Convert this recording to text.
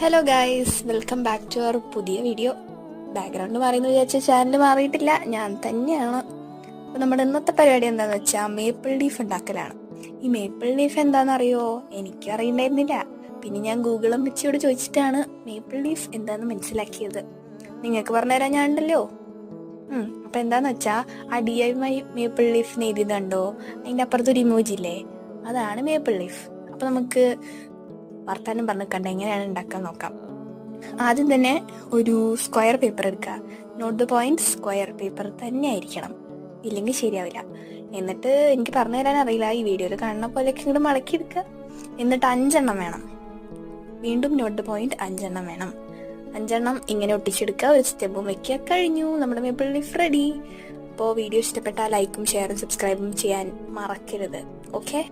Hello guys welcome back to our പുതിയ video background മാറിയെന്ന് വിചാരിച്ച ചാനൽ മാറിയിട്ടില്ല. ഞാൻ തന്നെയാണ്. അപ്പോൾ നമ്മുടെ ഇന്നത്തെ പരിപാടി എന്താണെന്ന് വെച്ചാൽ മേപ്പിൾ ലീഫ് ഉണ്ടാക്കലാണ്. ഈ മേപ്പിൾ ലീഫ് എന്താണെന്നറിയോ എനിക്കും അറിയണ്ടായിരുന്നില്ല. പിന്നെ ഞാൻ ഗൂഗിളും വെച്ചോട് ചോദിച്ചിട്ടാണ് മേപ്പിൾ ലീഫ് എന്താണെന്ന് മനസ്സിലാക്കിയത്. നിങ്ങൾക്ക് പറഞ്ഞുതരാൻ ഞാൻ ഉണ്ടല്ലോ അപ്പം അപ്പൊ എന്താന്ന് വെച്ചാ ആ D I my maple leaf എഴുതിയതുണ്ടോ? അതിന്റെ അപ്പുറത്തൊരു ഇമോജില്ലേ അതാണ് മേപ്പിൾ ലീഫ് അപ്പോൾ നമുക്ക് വർത്താനം പറഞ്ഞ് കണ്ട എങ്ങനെയാണ് ഉണ്ടാക്കാൻ നോക്കാം. ആദ്യം തന്നെ ഒരു സ്ക്വയർ പേപ്പർ എടുക്കുക. Note the point square paper തന്നെ ആയിരിക്കണം. ഇല്ലെങ്കിൽ ശരിയാവില്ല. എന്നിട്ട് എനിക്ക് പറഞ്ഞു തരാൻ അറിയില്ല. ഈ വീഡിയോയിൽ കാണുന്ന പോലെയൊക്കെ ഇങ്ങോട്ട് മടക്കി എടുക്കുക. എന്നിട്ട് അഞ്ചെണ്ണം വേണം. വീണ്ടും നോട്ട് പോയിന്റ് അഞ്ചെണ്ണം വേണം. അഞ്ചെണ്ണം ഇങ്ങനെ ഒട്ടിച്ചെടുക്കുക. ഒരു സ്റ്റെപ്പും വെക്കുക. കഴിഞ്ഞു. നമ്മുടെ മേപ്പിൾ ലിഫ് റെഡി അപ്പോൾ വീഡിയോ ഇഷ്ടപ്പെട്ടാൽ ലൈക്കും ഷെയറും സബ്സ്ക്രൈബും ചെയ്യാൻ മറക്കരുത്. ഓക്കെ